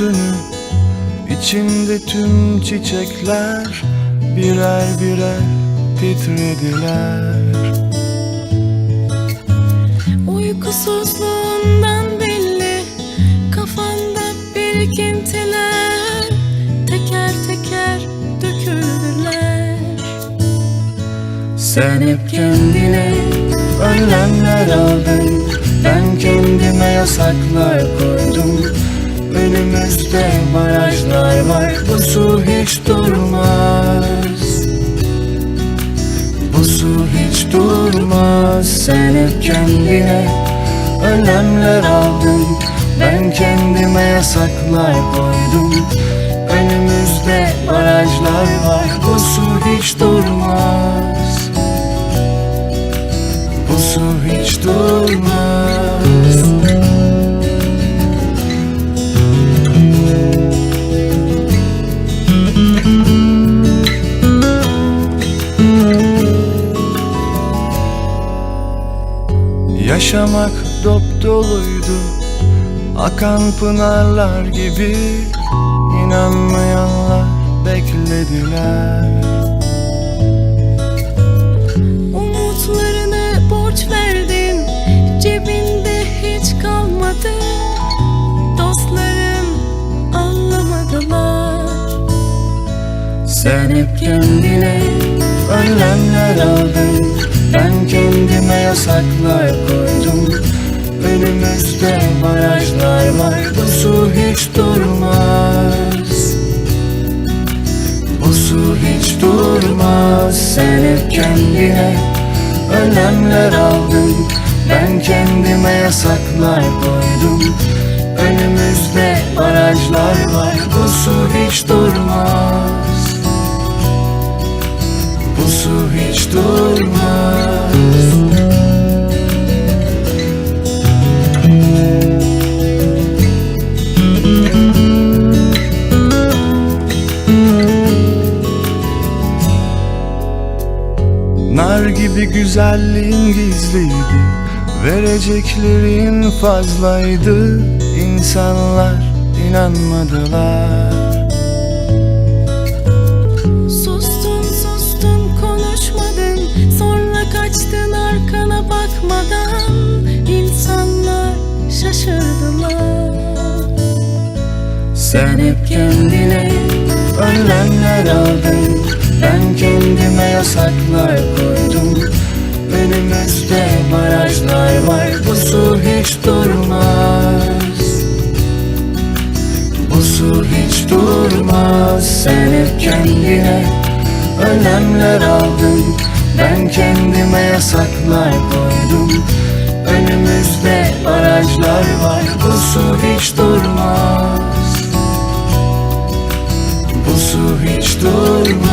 üstünü İçinde tüm çiçekler Birer birer titrediler. Uykusuzluğundan belli Kafanda birikintiler Teker teker döküldüler. Sen hep kendine önlemler aldın Ben kendime yasaklar koydum Önümüzde barajlar var Bu su hiç durmaz. Bu su hiç durmaz Sen hep kendine önlemler aldın. Ben kendime yasaklar koydum. Önümüzde barajlar var Bu su hiç durmaz. Bu su hiç durmaz Yaşamak dop doluydu. Akan pınarlar gibi inanmayanlar beklediler. Umutlarını borç verdin Cebinde hiç kalmadı. Dostların anlamadılar. Sen hep kendine önlemler aldın Ben kendime yasaklar koydum. Önümüzde barajlar var. Bu su hiç durmaz. Bu su hiç durmaz. Sen hep kendine önlemler aldın. Ben kendime yasaklar koydum. Önümüzde barajlar var. Bu su hiç durmaz Bu su hiç durmaz. Nar gibi güzelliğin gizliydi Vereceklerin fazlaydı. İnsanlar inanmadılar Sen hep kendine önlemler aldın. Ben kendime yasaklar koydum. Önümüzde barajlar var. Bu su hiç durmaz. Bu su hiç durmaz. Sen hep kendine önlemler aldın. Ben kendime yasaklar koydum. Önümüzde barajlar var. Bu su hiç durmaz Bu su hiç durmaz